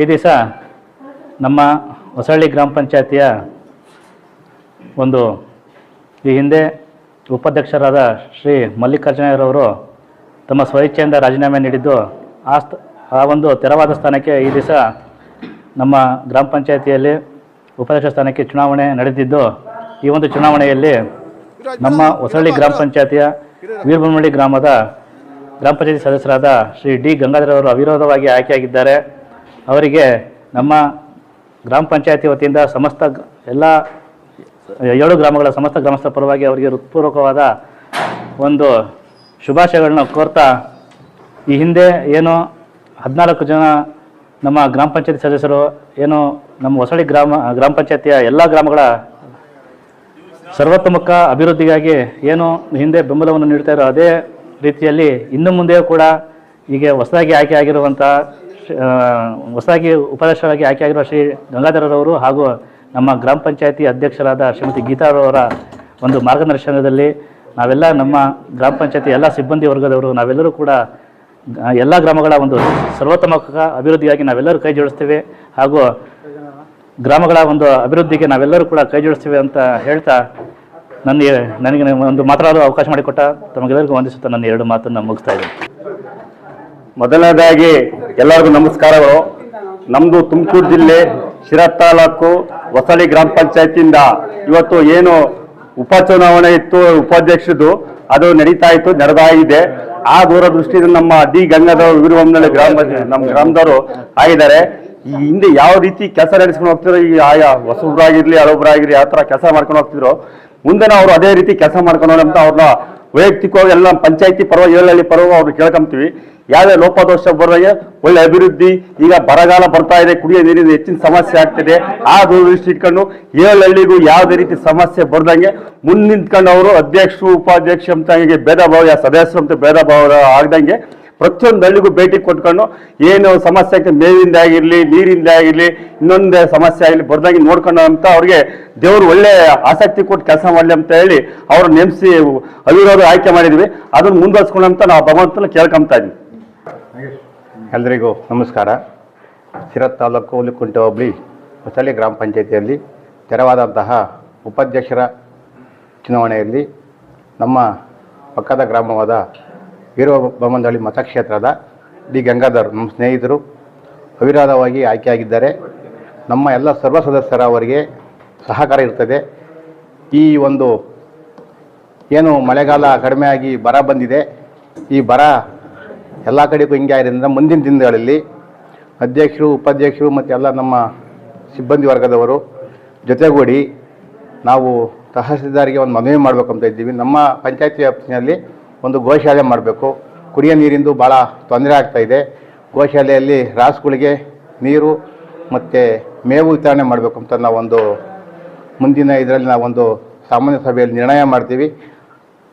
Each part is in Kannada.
ಈ ದಿವಸ ನಮ್ಮ ಹೊಸಳ್ಳಿ ಗ್ರಾಮ ಪಂಚಾಯತಿಯ ಒಂದು ಈ ಹಿಂದೆ ಉಪಾಧ್ಯಕ್ಷರಾದ ಶ್ರೀ ಮಲ್ಲಿಕಾರ್ಜುನಯ್ಯರವರು ತಮ್ಮ ಸ್ವಇಚ್ಛೆಯಿಂದ ರಾಜೀನಾಮೆ ನೀಡಿದ್ದು ಆ ಸ್ಥ, ಆ ಒಂದು ತೆರವಾದ ಸ್ಥಾನಕ್ಕೆ ಈ ದಿವಸ ನಮ್ಮ ಗ್ರಾಮ ಪಂಚಾಯತಿಯಲ್ಲಿ ಉಪಾಧ್ಯಕ್ಷ ಸ್ಥಾನಕ್ಕೆ ಚುನಾವಣೆ ನಡೆದಿದ್ದು, ಈ ಒಂದು ಚುನಾವಣೆಯಲ್ಲಿ ನಮ್ಮ ಹೊಸಳ್ಳಿ ಗ್ರಾಮ ಪಂಚಾಯತಿಯ ವೀರಬೊಮ್ಮಳ್ಳಿ ಗ್ರಾಮದ ಗ್ರಾಮ ಪಂಚಾಯತಿ ಸದಸ್ಯರಾದ ಶ್ರೀ ಡಿ ಗಂಗಾಧರ್ ಅವರು ಅವಿರೋಧವಾಗಿ ಆಯ್ಕೆಯಾಗಿದ್ದಾರೆ. ಅವರಿಗೆ ನಮ್ಮ ಗ್ರಾಮ ಪಂಚಾಯತಿ ವತಿಯಿಂದ ಸಮಸ್ತ ಎಲ್ಲ ಏಳು ಗ್ರಾಮಗಳ ಸಮಸ್ತ ಗ್ರಾಮಸ್ಥರ ಪರವಾಗಿ ಅವರಿಗೆ ಹೃತ್ಪೂರ್ವಕವಾದ ಒಂದು ಶುಭಾಶಯಗಳನ್ನ ಕೋರ್ತಾ ಈ ಹಿಂದೆ ಏನು ಹದಿನಾಲ್ಕು ಜನ ನಮ್ಮ ಗ್ರಾಮ ಪಂಚಾಯತಿ ಸದಸ್ಯರು, ಏನು ನಮ್ಮ ಹೊಸಳಿ ಗ್ರಾಮ ಗ್ರಾಮ ಪಂಚಾಯತಿಯ ಎಲ್ಲ ಗ್ರಾಮಗಳ ಸರ್ವತೋಮುಖ ಅಭಿವೃದ್ಧಿಗಾಗಿ ಏನು ಹಿಂದೆ ಬೆಂಬಲವನ್ನು ನೀಡ್ತಾ ಇರೋ ಅದೇ ರೀತಿಯಲ್ಲಿ ಇನ್ನು ಮುಂದೆಯೂ ಕೂಡ ಹೀಗೆ ಹೊಸದಾಗಿ ಆಯ್ಕೆ ಆಗಿರುವಂಥ ಹೊಸದಾಗಿ ಉಪಾಧ್ಯಕ್ಷರಾಗಿ ಆಯ್ಕೆ ಆಗಿರುವ ಶ್ರೀ ಗಂಗಾಧರರವರು ಹಾಗೂ ನಮ್ಮ ಗ್ರಾಮ ಪಂಚಾಯತಿ ಅಧ್ಯಕ್ಷರಾದ ಶ್ರೀಮತಿ ಗೀತಾರವರ ಒಂದು ಮಾರ್ಗದರ್ಶನದಲ್ಲಿ ನಾವೆಲ್ಲ ನಮ್ಮ ಗ್ರಾಮ ಪಂಚಾಯತಿ ಎಲ್ಲ ಸಿಬ್ಬಂದಿ ವರ್ಗದವರು ನಾವೆಲ್ಲರೂ ಕೂಡ ಎಲ್ಲ ಗ್ರಾಮಗಳ ಒಂದು ಸರ್ವೋತ್ತಮಕ ಅಭಿವೃದ್ಧಿಗಾಗಿ ನಾವೆಲ್ಲರೂ ಕೈ ಜೋಡಿಸ್ತೇವೆ ಹಾಗೂ ಗ್ರಾಮಗಳ ಒಂದು ಅಭಿವೃದ್ಧಿಗೆ ನಾವೆಲ್ಲರೂ ಕೂಡ ಕೈ ಜೋಡಿಸ್ತೇವೆ ಅಂತ ಹೇಳ್ತಾ ನನಗೆ ನನಗೆ ಒಂದು ಮಾತನಾಡಲು ಅವಕಾಶ ಮಾಡಿಕೊಟ್ಟ ತಮಗೆಲ್ಲರಿಗೂ ವಂದಿಸುತ್ತಾ ನನ್ನ ಎರಡು ಮಾತನ್ನು ಮುಗಿಸ್ತಾ ಇದ್ದೀನಿ. ಮೊದಲನೇದಾಗಿ ಎಲ್ಲರಿಗೂ ನಮಸ್ಕಾರಗಳು. ನಮ್ದು ತುಮಕೂರು ಜಿಲ್ಲೆ ಶಿರಾ ತಾಲೂಕು ಹೊಸಳಿ ಗ್ರಾಮ ಪಂಚಾಯತಿಯಿಂದ ಇವತ್ತು ಏನು ಉಪಚುನಾವಣೆ ಇತ್ತು ಉಪಾಧ್ಯಕ್ಷದು ಅದು ನಡೀತಾ ಇತ್ತು, ನಡೆದಾಗಿದೆ. ಆ ದೂರದೃಷ್ಟಿಯಿಂದ ನಮ್ಮ ಡಿ ಗಂಗಾಧರ ವೀರವಂನಲ್ಲಿ ಗ್ರಾಮ, ನಮ್ಮ ಗ್ರಾಮದವರು ಆಗಿದ್ದಾರೆ. ಈ ಹಿಂದೆ ಯಾವ ರೀತಿ ಕೆಲಸ ನಡೆಸ್ಕೊಂಡು ಹೋಗ್ತಿದ್ರು ಈ ಆಯಾ ಹೊಸಬ್ರಾಗಿರ್ಲಿ, ಹಳಬ್ರಾಗಿರ್ಲಿ ಆ ಥರ ಕೆಲಸ ಮಾಡ್ಕೊಂಡು ಹೋಗ್ತಿದ್ರು, ಮುಂದೆ ಅವರು ಅದೇ ರೀತಿ ಕೆಲಸ ಮಾಡ್ಕೊಂಡು ಅಂತ ಅವ್ರನ್ನ ವೈಯಕ್ತಿಕವಾಗಿ ಎಲ್ಲ ಪಂಚಾಯತಿ ಪರವಾಗಿ, ಏಳಹಳ್ಳಿ ಪರವಾಗಿ ಅವ್ರು ಕೇಳ್ಕೊಂತೀವಿ. ಯಾವುದೇ ಲೋಪದೋಷ ಬರೋದಾಗೆ ಒಳ್ಳೆ ಅಭಿವೃದ್ಧಿ, ಈಗ ಬರಗಾಲ ಬರ್ತಾ ಇದೆ, ಕುಡಿಯೋ ನೀರಿನ ಹೆಚ್ಚಿನ ಸಮಸ್ಯೆ ಆಗ್ತಿದೆ. ಆ ದೂರದೃಷ್ಟಿ ಇಟ್ಕೊಂಡು ಏಳಹಳ್ಳಿಗೂ ಯಾವುದೇ ರೀತಿ ಸಮಸ್ಯೆ ಬರ್ದಂಗೆ ಮುಂದೆ ನಿಂತ್ಕೊಂಡು ಅವರು ಅಧ್ಯಕ್ಷರು ಉಪಾಧ್ಯಕ್ಷ ಅಂತ ಭೇದ ಭಾವ, ಸದಸ್ಯರು ಅಂತ ಭೇದ ಭಾವ ಆಗ್ದಂಗೆ ಪ್ರತಿಯೊಂದು ಹಳ್ಳಿಗೂ ಭೇಟಿ ಕೊಟ್ಕೊಂಡು ಏನು ಸಮಸ್ಯೆ ಆಗ್ತದೆ ಮೇವಿಂದ ಆಗಿರಲಿ, ನೀರಿಂದ ಆಗಿರಲಿ, ಇನ್ನೊಂದೇ ಸಮಸ್ಯೆ ಆಗಲಿ ಬರ್ದಂಗೆ ನೋಡ್ಕೊಂಡು ಅಂತ ಅವ್ರಿಗೆ ದೇವರು ಒಳ್ಳೆ ಆಸಕ್ತಿ ಕೊಟ್ಟು ಕೆಲಸ ಮಾಡಲಿ ಅಂತ ಹೇಳಿ ಅವ್ರು ನೇಮಿಸಿ ಅವಿರೋಧ ಆಯ್ಕೆ ಮಾಡಿದ್ವಿ. ಅದನ್ನು ಮುಂದುವರ್ಸ್ಕೊಂಡಂತ ನಾವು ಭಗವಂತನ ಕೇಳ್ಕೊಂತ ಇದ್ವಿ. ಎಲ್ರಿಗೂ ನಮಸ್ಕಾರ. ಶಿರತ್ ತಾಲೂಕು ಹುಲಿಕುಂಟೆ ಹೋಬಳಿ ಹೊಸಳ್ಳಿ ಗ್ರಾಮ ಪಂಚಾಯತಿಯಲ್ಲಿ ತೆರವಾದಂತಹ ಉಪಾಧ್ಯಕ್ಷರ ಚುನಾವಣೆಯಲ್ಲಿ ನಮ್ಮ ಪಕ್ಕದ ಗ್ರಾಮವಾದ ವೀರಬೊಮ್ಮನಹಳ್ಳಿ ಮತಕ್ಷೇತ್ರದ ಡಿ. ಗಂಗಾಧರ್ ನಮ್ಮ ಸ್ನೇಹಿತರು ಅವಿರೋಧವಾಗಿ ಆಯ್ಕೆಯಾಗಿದ್ದಾರೆ. ನಮ್ಮ ಎಲ್ಲ ಸರ್ವ ಸದಸ್ಯರ ಅವರಿಗೆ ಸಹಕಾರ ಇರ್ತದೆ. ಈ ಒಂದು ಏನು ಮಳೆಗಾಲ ಕಡಿಮೆಯಾಗಿ ಬರ ಬಂದಿದೆ. ಈ ಬರ ಎಲ್ಲ ಕಡೆಗೂ ಹಿಂಗೆ ಆಗಿರೋದ್ರಿಂದ ಮುಂದಿನ ದಿನಗಳಲ್ಲಿ ಅಧ್ಯಕ್ಷರು, ಉಪಾಧ್ಯಕ್ಷರು ಮತ್ತು ಎಲ್ಲ ನಮ್ಮ ಸಿಬ್ಬಂದಿ ವರ್ಗದವರು ಜೊತೆಗೂಡಿ ನಾವು ತಹಸೀಲ್ದಾರಿಗೆ ಒಂದು ಮನವಿ ಮಾಡಬೇಕಂತ ಇದ್ದೀವಿ. ನಮ್ಮ ಪಂಚಾಯತ್ ವ್ಯಾಪ್ತಿಯಲ್ಲಿ ಒಂದು ಗೋಶಾಲೆ ಮಾಡಬೇಕು. ಕುಡಿಯೋ ನೀರಿಂದು ಭಾಳ ತೊಂದರೆ ಆಗ್ತಾಯಿದೆ ಗೋಶಾಲೆಯಲ್ಲಿ ರಾಸುಗಳಿಗೆ ನೀರು ಮತ್ತು ಮೇವು ವಿತರಣೆ ಮಾಡಬೇಕು ಅಂತ ನಾವೊಂದು ಮುಂದಿನ ಇದರಲ್ಲಿ ನಾವೊಂದು ಸಾಮಾನ್ಯ ಸಭೆಯಲ್ಲಿ ನಿರ್ಣಯ ಮಾಡ್ತೀವಿ.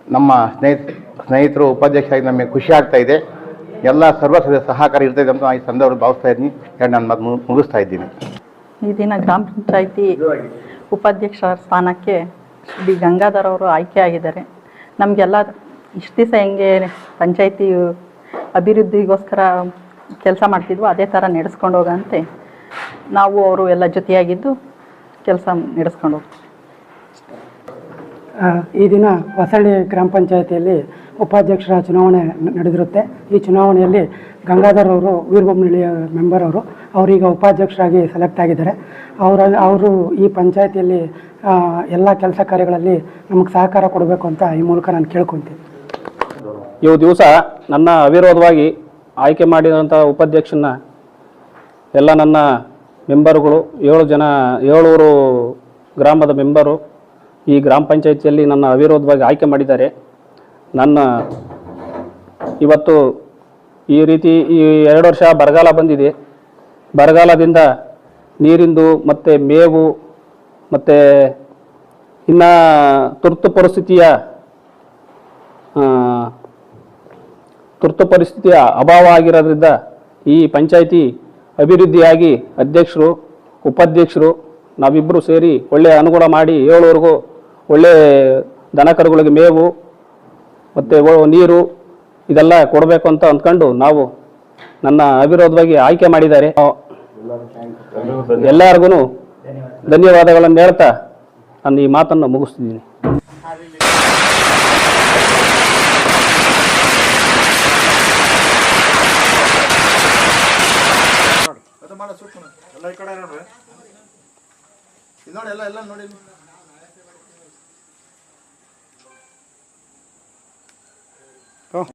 ನಮ್ಮ ಸ್ನೇಹಿತ ಸ್ನೇಹಿತರು, ಉಪಾಧ್ಯಕ್ಷರಾಗಿ ನಮಗೆ ಖುಷಿ ಆಗ್ತಾಯಿದೆ ಎಲ್ಲ ಸರ್ವ ಸದಸ್ಯ ಸಹಕಾರ ಇರ್ತದೆ ಅಂತ ಈ ಸಂದರ್ಭ ಭಾವಿಸ್ತಾ ಇದ್ದೀನಿ. ಹೇಳಿ ನಾನು ಮತ್ತೆ ಮು- ಮುಗಿಸ್ತಾ ಇದ್ದೀನಿ. ಈ ದಿನ ಗ್ರಾಮ ಪಂಚಾಯಿತಿ ಉಪಾಧ್ಯಕ್ಷರ ಸ್ಥಾನಕ್ಕೆ ಡಿ ಗಂಗಾಧರ್ ಅವರು ಆಯ್ಕೆಯಾಗಿದ್ದಾರೆ ನಮಗೆಲ್ಲ ಇಷ್ಟು ದಿವಸ ಹೆಂಗೆ ಪಂಚಾಯಿತಿ ಅಭಿವೃದ್ಧಿಗೋಸ್ಕರ ಕೆಲಸ ಮಾಡ್ತಿದ್ವು ಅದೇ ಥರ ನಡೆಸ್ಕೊಂಡು ಹೋಗಂತೆ. ನಾವು ಅವರು ಎಲ್ಲ ಜೊತೆಯಾಗಿದ್ದು ಕೆಲಸ ನಡೆಸ್ಕೊಂಡು ಹೋಗ್ತೀವಿ. ಆ, ಈ ದಿನ ಹೊಸಳ್ಳಿ ಗ್ರಾಮ ಪಂಚಾಯತಿಯಲ್ಲಿ ಉಪಾಧ್ಯಕ್ಷರ ಚುನಾವಣೆ ನಡೆದಿರುತ್ತೆ. ಈ ಚುನಾವಣೆಯಲ್ಲಿ ಗಂಗಾಧರ್ ಅವರು ವೀರಬೊಮ್ಮನಹಳ್ಳಿಯ ಮೆಂಬರ್ ಅವರು, ಅವರೀಗ ಉಪಾಧ್ಯಕ್ಷರಾಗಿ ಸೆಲೆಕ್ಟ್ ಆಗಿದ್ದಾರೆ. ಅವರ ಅವರು ಈ ಪಂಚಾಯತಿಯಲ್ಲಿ ಎಲ್ಲ ಕೆಲಸ ಕಾರ್ಯಗಳಲ್ಲಿ ನಮಗೆ ಸಹಕಾರ ಕೊಡಬೇಕು ಅಂತ ಈ ಮೂಲಕ ನಾನು ಕೇಳ್ಕೊತೀನಿ. ಇವು ದಿವಸ ನನ್ನ ಅವಿರೋಧವಾಗಿ ಆಯ್ಕೆ ಮಾಡಿದಂಥ ಉಪಾಧ್ಯಕ್ಷನ ಎಲ್ಲ ನನ್ನ ಮೆಂಬರ್ಗಳು, ಏಳು ಜನ, ಏಳೂರು ಗ್ರಾಮದ ಮೆಂಬರು ಈ ಗ್ರಾಮ ಪಂಚಾಯತಿಯಲ್ಲಿ ನನ್ನ ಅವಿರೋಧವಾಗಿ ಆಯ್ಕೆ ಮಾಡಿದ್ದಾರೆ. ನನ್ನ ಇವತ್ತು ಈ ರೀತಿ ಈ ಎರಡು ವರ್ಷ ಬರಗಾಲ ಬಂದಿದೆ. ಬರಗಾಲದಿಂದ ನೀರಿಂದು ಮತ್ತು ಮೇವು ಮತ್ತು ಇನ್ನು ತುರ್ತು ಪರಿಸ್ಥಿತಿಯ ತುರ್ತು ಪರಿಸ್ಥಿತಿಯ ಅಭಾವ ಆಗಿರೋದ್ರಿಂದ ಈ ಪಂಚಾಯಿತಿ ಅಭಿವೃದ್ಧಿಯಾಗಿ ಅಧ್ಯಕ್ಷರು, ಉಪಾಧ್ಯಕ್ಷರು ನಾವಿಬ್ಬರು ಸೇರಿ ಒಳ್ಳೆಯ ಅನುಗುಣ ಮಾಡಿ ಏಳುವರೆಗೂ ಒಳ್ಳೆ ದನಕರುಗಳಿಗೆ ಮೇವು ಮತ್ತು ನೀರು ಇದೆಲ್ಲ ಕೊಡಬೇಕು ಅಂತ ಅಂದ್ಕೊಂಡು ನಾವು ನನ್ನ ಅವಿರೋಧವಾಗಿ ಆಯ್ಕೆ ಮಾಡಿದ್ದಾರೆ. ಎಲ್ಲರಿಗೂ ಧನ್ಯವಾದಗಳನ್ನು ಹೇಳ್ತಾ ನಾನು ಈ ಮಾತನ್ನು ಮುಗಿಸ್ತಿದ್ದೀನಿ. ನೋಡಿ, ಎಲ್ಲ ಎಲ್ಲ ನೋಡಿ.